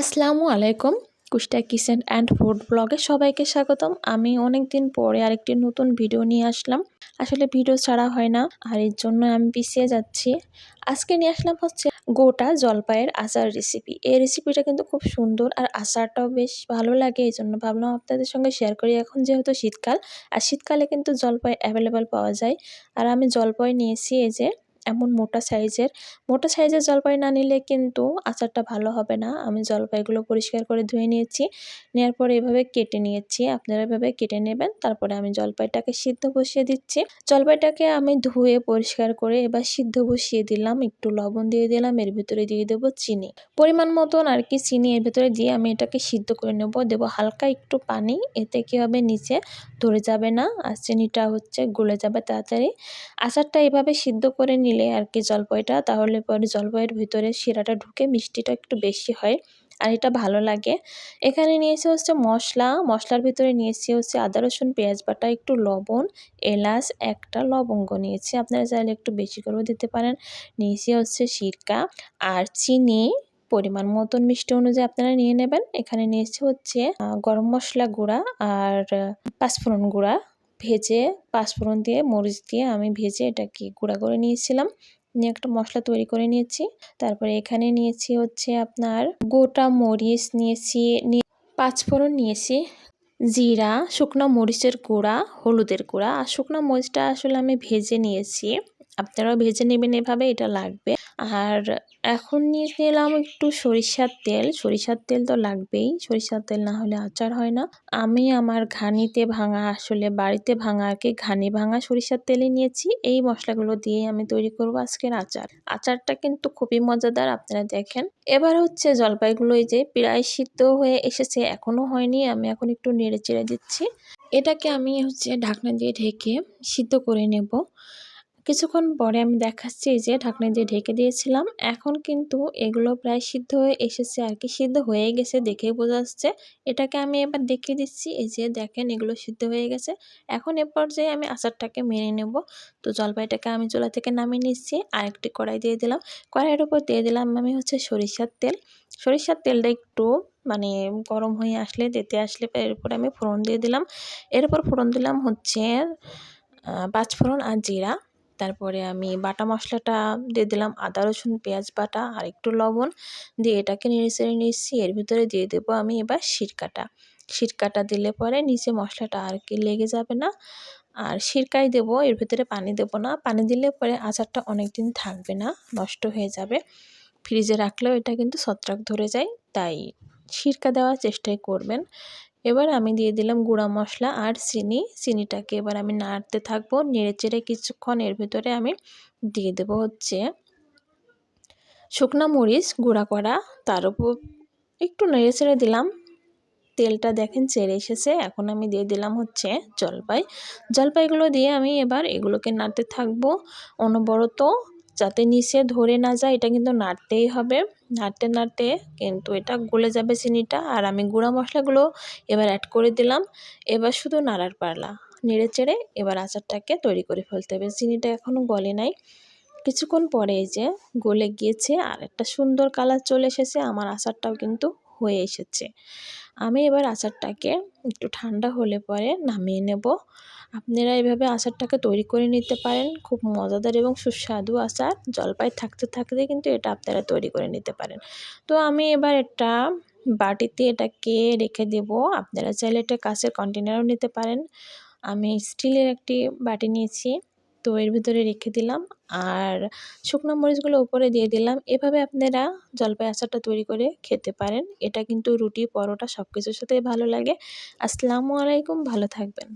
আসসালামু আলাইকুম। কুষ্টা kitchen and food ব্লগে সবাইকে স্বাগতম। আমি অনেক দিন পরে আরেকটি নতুন ভিডিও নিয়ে আসলাম। আসলে ভিডিও ছাড়া হয় না, আর এর জন্য আমি পিছিয়ে যাচ্ছি। আজকে নিয়ে আসলাম হচ্ছে গোটা জলপাইয়ের আচার রেসিপি এই রেসিপিটা কিন্তু খুব সুন্দর আর আচারটাও বেশ ভালো লাগে, এই জন্য ভাবলাম আপনাদের সঙ্গে শেয়ার করি। এখন যেহেতু শীতকাল, আর শীতকালে কিন্তু জলপাই অ্যাভেলেবেল পাওয়া যায়। আর আমি জলপাই নিয়েছি এই যে এমন মোটা সাইজের মোটা সাইজের জলপাই না নিলে কিন্তু আচারটা ভালো হবে না। আমি জলপাইগুলো পরিষ্কার করে ধুয়ে নিয়েছি নেওয়ার পরে এভাবে কেটে নিয়েছি। আপনারা এভাবে কেটে নেবেন, তারপরে আমি জলপাইটাকে সিদ্ধ বসিয়ে দিচ্ছি। জলপাইটাকে আমি ধুয়ে পরিষ্কার করে এবার সিদ্ধ বসিয়ে দিলাম, একটু লবণ দিয়ে দিলাম, এর ভিতরে দিয়ে দেবো চিনি। পরিমাণ মতন আর কি চিনি এর ভিতরে দিয়ে আমি এটাকে সিদ্ধ করে নেব। দেব হালকা একটু পানি, এতে কী হবে নিচে ধরে যাবে না, আর চিনিটা হচ্ছে গলে যাবে তাড়াতাড়ি। আচারটা এভাবে সিদ্ধ করে নিলে নিলে আর কি জলপাইটা, তাহলে পরে জলপাইয়ের ভিতরে শিরাটা ঢুকে মিষ্টিটা একটু বেশি হয় আর এটা ভালো লাগে। এখানে নিয়েছি হচ্ছে মশলা, মশলার ভিতরে নিয়েছি হচ্ছে আদা, রসুন, পেঁয়াজ বাটা, একটু লবণ, এলাচ, একটা লবঙ্গ নিয়েছি। আপনারা চাইলে একটু বেশি করেও দিতে পারেন। নিয়েছি হচ্ছে সিরকা আর চিনি, পরিমাণ মতন মিষ্টি অনুযায়ী আপনারা নিয়ে নেবেন। এখানে নিয়েছি হচ্ছে গরম মশলা গুঁড়া আর পাঁচফোড়ন গুঁড়া। ভেজে পাঁচফোড়ন দিয়ে, মরিচ দিয়ে আমি ভেজে এটাকে গুঁড়া করে নিয়েছিলাম। নিয়ে একটা মশলা তৈরি করে নিয়েছি। তারপরে এখানে নিয়েছি হচ্ছে আপনার গোটা মরিচ নিয়েছি পাঁচফোড়ন নিয়েছি, জিরা, শুকনো মরিচের গুঁড়া, হলুদের গুঁড়া। আর শুকনো মরিচটা আসলে আমি ভেজে নিয়েছি। আপনারাও ভেজে নেবেন এভাবে, এটা লাগবে। আর এখন নিয়ে নিলাম একটু সরিষার তেল। সরিষার তেল তো লাগবেই, সরিষার তেল না হলে আচার হয় না। আমি আমার ঘানিতে ভাঙা, আসলে বাড়িতে ভাঙা আর কি ঘানি ভাঙা সরিষার তেলে নিয়েছি। এই মশলাগুলো দিয়ে আমি তৈরি করব আজকের আচার। আচারটা কিন্তু খুবই মজাদার, আপনারা দেখেন। এবার হচ্ছে জলপাইগুলো এই যে প্রায় সিদ্ধ হয়ে এসেছে, এখনও হয়নি, আমি এখন একটু নেড়ে চেড়ে দিচ্ছি। এটাকে আমি হচ্ছে ঢাকনা দিয়ে ঢেকে সিদ্ধ করে নেব। কিছুক্ষণ পরে আমি দেখাচ্ছি যে ঢাকনা দিয়ে ঢেকে দিয়েছিলাম। এখন কিন্তু এগুলো প্রায় সিদ্ধ হয়ে এসেছে আর কি। সিদ্ধ হয়ে গেছে দেখেই বোঝা যাচ্ছে। এটাকে আমি এবার দেখিয়ে দিচ্ছি। এই যে দেখেন এগুলো সিদ্ধ হয়ে গেছে। এখন এ পর্যায়ে আমি আচারটাকে মেরে নেব। তো জলপাইটাকে আমি চুলা থেকে নামিয়ে নিচ্ছি। আরেকটি কড়াই দিয়ে দিলাম। কড়াইয়ের উপর দিয়ে দিলাম আমি হচ্ছে সরিষার তেল। সরিষার তেলটা একটু মানে গরম হয়ে আসলে দিতে আসলে এরপর আমি ফোড়ন দিয়ে দিলাম। এরপর ফোড়ন দিলাম হচ্ছে পাঁচফোড়ন আর জিরা। তারপরে আমি বাটা মশলাটা দিয়ে দিলাম, আদা, রসুন, পেঁয়াজ বাটা আর একটু লবণ দিয়ে এটাকে নেড়ে চেড়ে নিচ্ছি। এর ভিতরে দিয়ে দেবো আমি এবার সিরকাটা। সিরকাটা দিলে পরে নিচে মশলাটা আর কি লেগে যাবে না। আর সিরকাই দেবো, এর ভিতরে পানি দেব না। পানি দিলে পরে আচারটা অনেক দিন থাকবে না, নষ্ট হয়ে যাবে। ফ্রিজে রাখলেও এটা কিন্তু ছত্রাক ধরে যায়, তাই সিরকা দেওয়ার চেষ্টাই করবেন। এবার আমি দিয়ে দিলাম গুঁড়া মশলা আর চিনি। চিনিটাকে এবার আমি নাড়তে থাকব নেড়ে চেড়ে কিছুক্ষণ এর ভিতরে আমি দিয়ে দেব হচ্ছে শুকনা মরিচ গুঁড়া করা। তার উপর একটু নেড়ে চেড়ে দিলাম। তেলটা দেখেন চেড়ে এসেছে। এখন আমি দিয়ে দিলাম হচ্ছে জলপাই। জলপাইগুলো দিয়ে আমি এবার এগুলোকে নাড়তে থাকব। অনবরত যাতে নিচে ধরে না যায়, এটা কিন্তু নাড়তেই হবে। নাড়তে নাড়তে কিন্তু এটা গলে যাবে চিনিটা। আর আমি গুঁড়া মশলাগুলো এবার অ্যাড করে দিলাম। এবার শুধু নাড়ার পারলা নেড়ে চেড়ে এবার আচারটাকে তৈরি করে ফেলতে হবে। চিনিটা এখনও গলে নাই। কিছুক্ষণ পরে এই যে গলে গিয়েছে, আর একটা সুন্দর কালার চলে এসেছে। আমার আচারটাও কিন্তু হয়ে এসেছে। আমি এবার আচারটাকে একটু ঠান্ডা হলে পরে নামিয়ে নেব। আপনারা এভাবে আচারটাকে তৈরি করে নিতে পারেন। খুব মজাদার এবং সুস্বাদু আচার। জলপাই থাকতে থাকতে কিন্তু এটা আপনারা তৈরি করে নিতে পারেন। তো আমি এবার এটা বাটিতে এটাকে রেখে দেব। আপনারা চাইলে এটা কাঁচের কন্টেনারও নিতে পারেন। আমি স্টিলের একটি বাটি নিয়েছি। তো এর ভিতরে রেখে দিলাম। আর শুকনো মরিচগুলো উপরে দিয়ে দিলাম। এভাবে আপনারা জলপাই আচারটা তৈরি করে খেতে পারেন। এটা কিন্তু রুটি, পরোটা সব কিছুর সাথেই ভালো লাগে। আসসালামু আলাইকুম, ভালো থাকবেন।